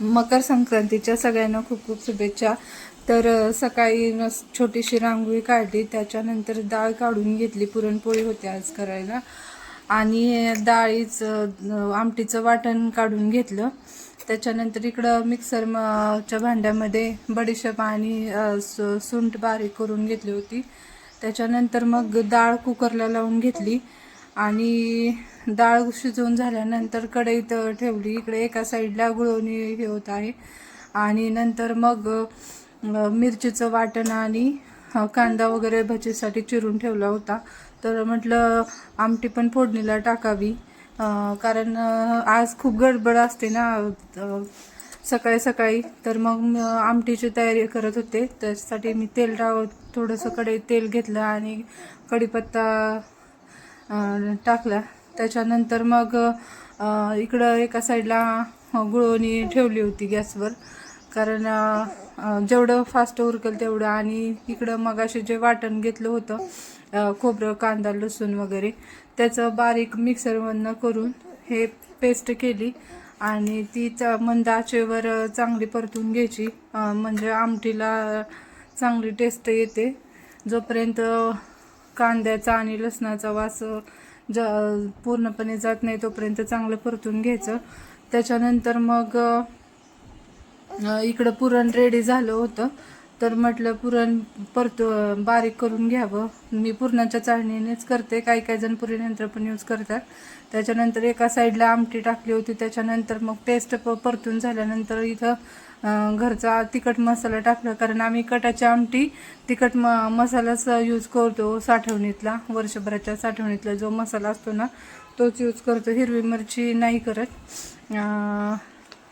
मकर संक्रांतीच्या सगळ्यांना खूप खूप शुभेच्छा. तर सकाळी छोटीशी रांगोळी काढली त्याच्यानंतर डाळ काढून घेतली पुरणपोळी होती आज करायला. आणि डाळीचं आमटीचं वाटण काढून घेतलं. त्याच्यानंतर इकडं मिक्सर म- च्या भांड्यामध्ये बडीशेप आणि अं, सुंठ बारीक करून घेतली होती. त्याच्यानंतर मग डाळ कुकरला लावून घेतली. आणि डाळ शिजवून झाल्यानंतर कढईत ठेवली. इकडे एका साईडला गुळवणी हे होत आहे. आणि नंतर मग मिरचीचं वाटण आणि कांदा वगैरे भजीसाठी चिरून ठेवला होता. तर म्हटलं आमटी पण फोडणीला टाकावी. कारण आज खूप गडबड असते ना सकाळी सकाळी. तर मग आमटीची तयारी करत होते. त्यासाठी मी तेल राव थोडंसं कढईत तेल घेतलं आणि कढीपत्ता टाकला. त्याच्यानंतर मग इकडं एका साईडला गुळवणी ठेवली होती गॅसवर. कारण जेवढं फास्ट उरकेल तेवढं. आणि इकडं मग असे जे वाटण घेतलं होतं खोबरं कांदा लसूण वगैरे त्याचं बारीक मिक्सरमधनं करून हे पेस्ट केली. आणि ती च मंद आचेवर चांगली परतून घ्यायची. म्हणजे आमटीला चांगली टेस्ट येते. जोपर्यंत कांद्याचा आणि लसणाचा वास ज पूर्णपणे जात नाही तोपर्यंत चांगलं परतून घ्यायचं. त्याच्यानंतर मग इकडं पुरण रेडी झालं होतं. तर म्हटलं पुरण परत बारीक करून घ्यावं. मी पुरणाच्या चाळणीनेच करते. काही काही जण पुरी यंत्र पण यूज करतात. त्याच्यानंतर एका साईडला आमटी टाकली होती. त्याच्यानंतर मग पेस्ट प परतून झाल्यानंतर इथं घरचा तिखट मसाला टाकला. कारण आम्ही कटाची आमटी तिखट म मसालाच यूज करतो साठवणीतला वर्षभराच्या साठवणीतला जो मसाला असतो ना तोच यूज करतो. हिरवी मिरची नाही करत.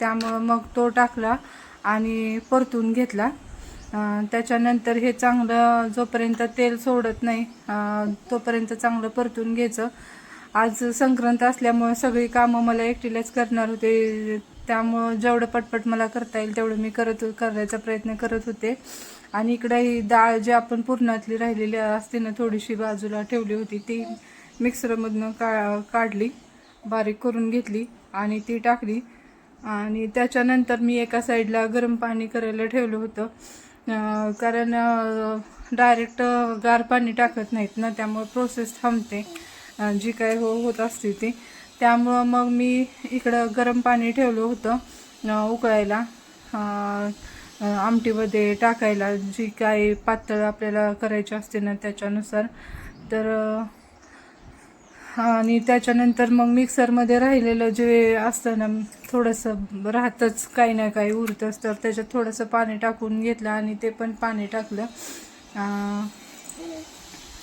त्यामुळं मग तो टाकला आणि परतून घेतला. त्याच्यानंतर हे चांगलं जोपर्यंत तेल सोडत नाही तोपर्यंत चांगलं परतून घ्यायचं. आज संक्रांत असल्यामुळे सगळी कामं मला एकटीलाच करणार होते. त्यामुळं जेवढं पटपट मला करता येईल तेवढं मी करत करायचा प्रयत्न करत होते. आणि इकडं ही डाळ जी आपण पूर्णातली राहिलेली असते ना थोडीशी बाजूला ठेवली होती ती मिक्सरमधनं का काढली बारीक करून घेतली आणि ती टाकली. आणि त्याच्यानंतर मी एका साईडला गरम पाणी करायला ठेवलं होतं. कारण डायरेक्ट गार पाणी टाकत नाहीत ना त्यामुळे प्रोसेस थांबते. जी काय हो होत असते ती. त्यामुळं मग मी इकडं गरम पाणी ठेवलं होतं उकळायला. आमटीमध्ये टाकायला जी काही पातळ आपल्याला करायची असते ना त्याच्यानुसार. तर आणि त्याच्यानंतर मग मिक्सरमध्ये राहिलेलं जे असतं ना थोडंसं राहतंच काही ना काही उरतंच. तर त्याच्यात थोडंसं पाणी टाकून घेतलं आणि ते पण पाणी टाकलं.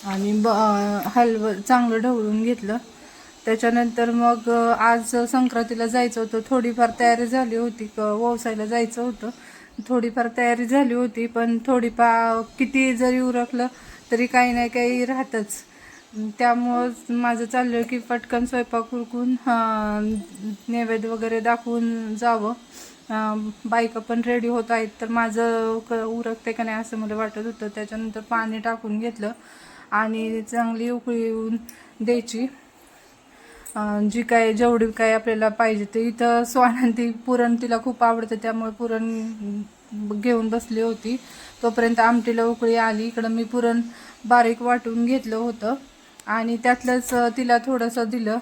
आणि ब हलव चांगलं ढवळून घेतलं. त्याच्यानंतर मग आज संक्रांतीला जायचं होतं. थोडीफार तयारी झाली होती. क ववसायला जायचं होतं. थोडीफार तयारी झाली होती पण थोडीफार किती जरी उरकलं तरी काही ना काही राहतच. त्यामुळं माझं चाललं की पटकन स्वयंपाक उरकून नैवेद्य वगैरे दाखवून जावं. बायका पण रेडी होत आहेत. तर माझं क उरकते का नाही असं मला वाटत होतं. त्याच्यानंतर पाणी टाकून घेतलं आणि चांगली उकळी येऊन द्यायची. जी काय जेवढी काय आपल्याला पाहिजे ते इथं स्वानंती पुरण तिला खूप आवडतं. त्यामुळे पुरण घेऊन बसली होती. तोपर्यंत आमटीला उकळी आली. इकडं मी पुरण बारीक वाटून घेतलं होतं. आणि त्यातलंच तिला थोडंसं दिलं.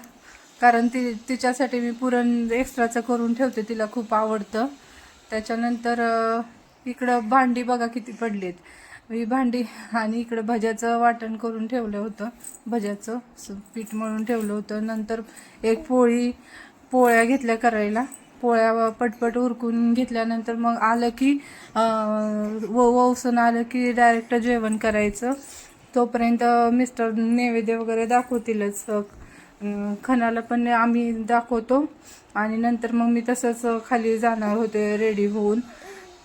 कारण ती तिच्यासाठी मी पुरण एक्स्ट्राचं करून ठेवते. तिला खूप आवडतं. त्याच्यानंतर इकडं भांडी बघा किती पडलीत. ही भांडी आणि इकडं भज्याचं वाटण करून ठेवलं होतं. भज्याचं पीठ मळून ठेवलं होतं. नंतर एक पोळी पोळ्या घेतल्या करायला. पोळ्या पटपट उरकून घेतल्यानंतर मग आलं की व वौसन आलं की डायरेक्ट जेवण करायचं. तोपर्यंत मिस्टर नैवेद्य वगैरे दाखवतीलच. खणाला पण आम्ही दाखवतो. आणि नंतर मग मी तसंच खाली जाणार होते रेडी होऊन.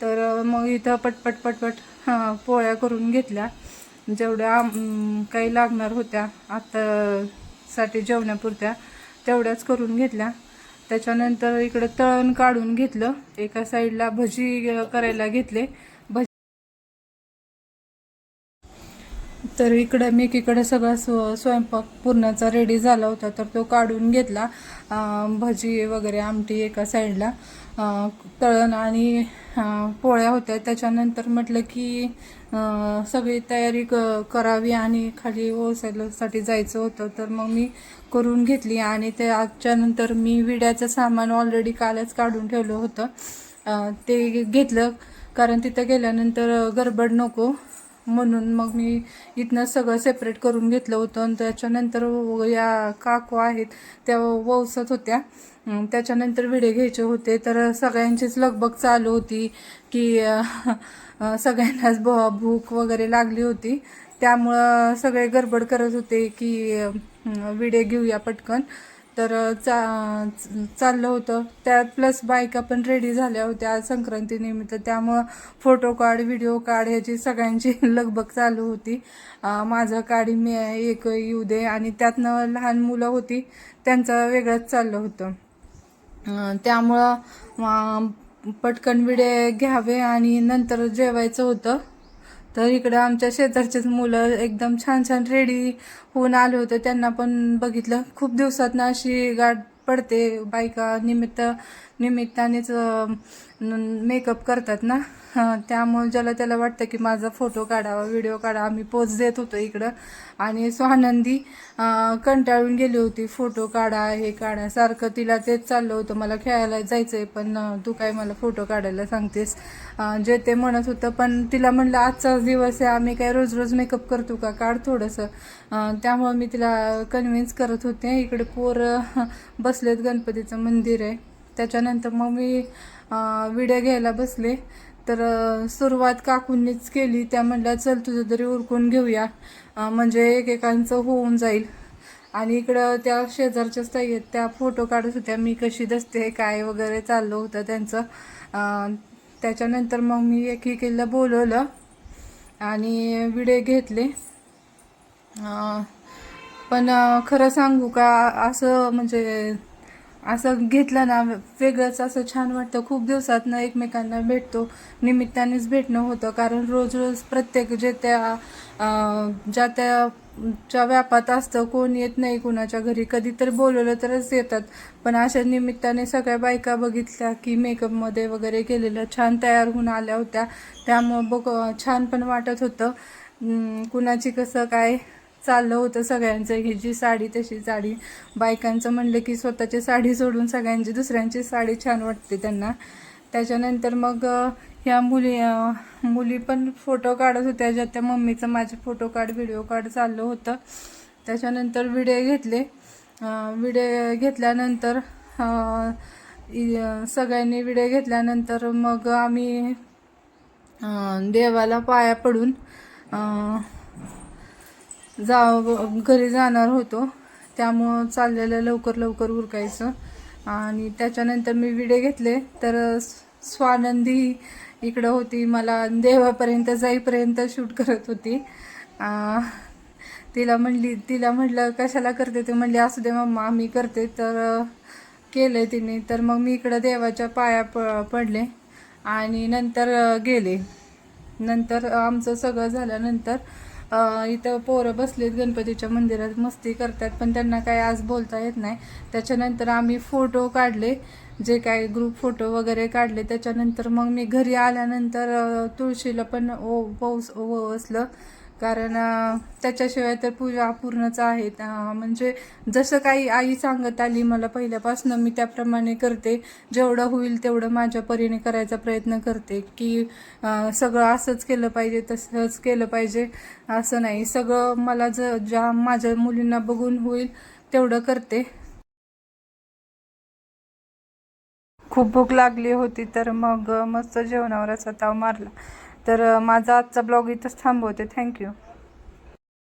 तर मग इथं पटपट पटपट पोळ्या करून घेतल्या. जेवढ्या काही लागणार होत्या आत्तासाठी जेवण्यापुरत्या तेवढ्याच करून घेतल्या. त्याच्यानंतर इकडं तळण काढून घेतलं. एका साईडला भजी करायला घेतले. तर इकडं मी एकीकडे सगळा स्व स्वयंपाक पूर्णाचा रेडी झाला होता तर तो काढून घेतला. भजी वगैरे आमटी एका साईडला तळण आणि पोळ्या होत्या. त्याच्यानंतर म्हटलं की सगळी तयारी क करावी आणि खाली ओसायलासाठी जायचं होतं. तर मग मी करून घेतली आणि ते आजच्या नंतर मी विड्याचं सामान ऑलरेडी कालच काढून ठेवलं होतं. ते घेतलं. कारण तिथं गेल्यानंतर गडबड नको. म्हणून मग मी इथनं सगळं सेपरेट करून घेतलं होतं. आणि त्याच्यानंतर या काकू आहेत त्या वौसत होत्या. त्याच्यानंतर विडे घ्यायचे होते. तर सगळ्यांचीच लगबग चालू होती की सगळ्यांनाच भ भूक वगैरे लागली होती. त्यामुळं सगळे गडबड करत होते की विडे घेऊया पटकन. तर चा चाललं होतं. त्यात प्लस बायका पण रेडी झाल्या होत्या आज संक्रांतीनिमित्त त्यामुळं फोटो काढ व्हिडिओ काढ ह्याची सगळ्यांची लगबग चालू होती. माझं काढी मी एक येऊ दे. आणि त्यातनं लहान मुलं होती त्यांचं वेगळंच चाललं होतं. त्यामुळं पटकन विडे घ्यावे आणि नंतर जेवायचं होतं. तर इकडं आमच्या शेजारचेच मुलं एकदम छान छान रेडी होऊन आले होते. त्यांना पण बघितलं. खूप दिवसात ना अशी गाठ पडते. बायका निमित्त निमित्तानेच मेकअप करतात ना. त्यामुळे ज्याला त्याला वाटतं की माझा फोटो काढावा व्हिडिओ काढा आम्ही पोच देत होतो इकडं. आणि स्वानंदी कंटाळून गेली होती फोटो काढा हे काढा. सारखं तिला तेच चाललं होतं मला खेळायला जायचं आहे पण तू काय मला फोटो काढायला सांगतेस? जे ते म्हणत होतं पण तिला म्हणलं आजचाच दिवस आहे आम्ही काय रोज रोज मेकअप करतो का? काढ थोडंसं. त्यामुळे त्यामुळं मी तिला कन्व्हिन्स करत होते. इकडे पोर बसलेत गणपतीचं मंदिर आहे. त्याच्यानंतर मग मी विड्या घ्यायला बसले. तर सुरुवात काकूंनीच केली. त्या म्हणल्या चल तुझं तरी उरकून घेऊया. म्हणजे एकेकांचं होऊन जाईल. आणि इकडं त्या शेजारच्याच ताई आहेत त्या फोटो काढत होत्या. मी कशी दसते? काय वगैरे चाललं होतं त्यांचं? त्याच्यानंतर मग मी एकेकीला बोलवलं आणि विडे घेतले. पण खरं सांगू का असं म्हणजे असं घेतलं ना वेगळंच असं छान वाटतं. खूप दिवसातनं एकमेकांना भेटतो. निमित्तानेच भेटणं होतं. कारण रोज रोज प्रत्येक जे त्या ज्या त्या च्या व्यापात असतं कोण येत नाही कुणाच्या घरी कधीतरी बोलवलं तरच येतात. पण अशा निमित्ताने सगळ्या बायका बघितल्या की मेकअपमध्ये वगैरे केलेलं छान तयार होऊन आल्या होत्या. त्यामुळं बघ छान पण वाटत होतं. कुणाची कसं काय चाललं होतं सगळ्यांचं. ही जी साडी तशी साडी. बायकांचं म्हणलं की स्वतःची साडी सोडून सगळ्यांची दुसऱ्यांची साडी छान वाटते त्यांना. त्याच्यानंतर मग ह्या मुली मुली पण फोटो काढत होत्या. ज्या त्या मम्मीचं माझे फोटो काढ व्हिडिओ काढ चाललं होतं. त्याच्यानंतर विडे घेतले. विडे घेतल्यानंतर सगळ्यांनी विडे घेतल्यानंतर मग आम्ही देवाला पाया पडून जा घरी जाणार होतो. त्यामुळं चाललेलं लवकर लवकर उरकायचं. आणि त्याच्यानंतर मी विडे घेतले. तर स्वानंदी इकडं होती. मला देवापर्यंत जाईपर्यंत शूट करत होती. आ, तिला म्हणली तिला म्हटलं कशाला करते? ते म्हणली असू दे मम्मा मी करते. तर केलं तिने. तर मग मी इकडं देवाच्या पाया प पडले. आणि नंतर गेले. नंतर आमचं सगळं झाल्यानंतर इथं पोरं बसलेत गणपतीच्या मंदिरात मस्ती करतात पण त्यांना काय आज बोलता येत नाही. त्याच्यानंतर आम्ही फोटो काढले जे काय ग्रुप फोटो वगैरे काढले त्याच्यानंतर मग मी घरी आल्यानंतर तुळशीला पण ओ पाऊस ओवसलं कारण त्याच्याशिवाय तर पूजा अपूर्णच आहे म्हणजे जसं काही आई सांगत आली मला पहिल्यापासून मी त्याप्रमाणे करते. जेवढं होईल तेवढं माझ्या परीने करायचा प्रयत्न करते की सगळं असंच केलं पाहिजे तसंच केलं पाहिजे. असं नाही. सगळं मला ज ज्या माझ्या मुलींना बघून होईल तेवढं करते. खूप भूक लागली होती तर मग मस्त जेवणावर असा ताव मारला. तर माझा आजचा ब्लॉग इथंच थांबवते. थँक्यू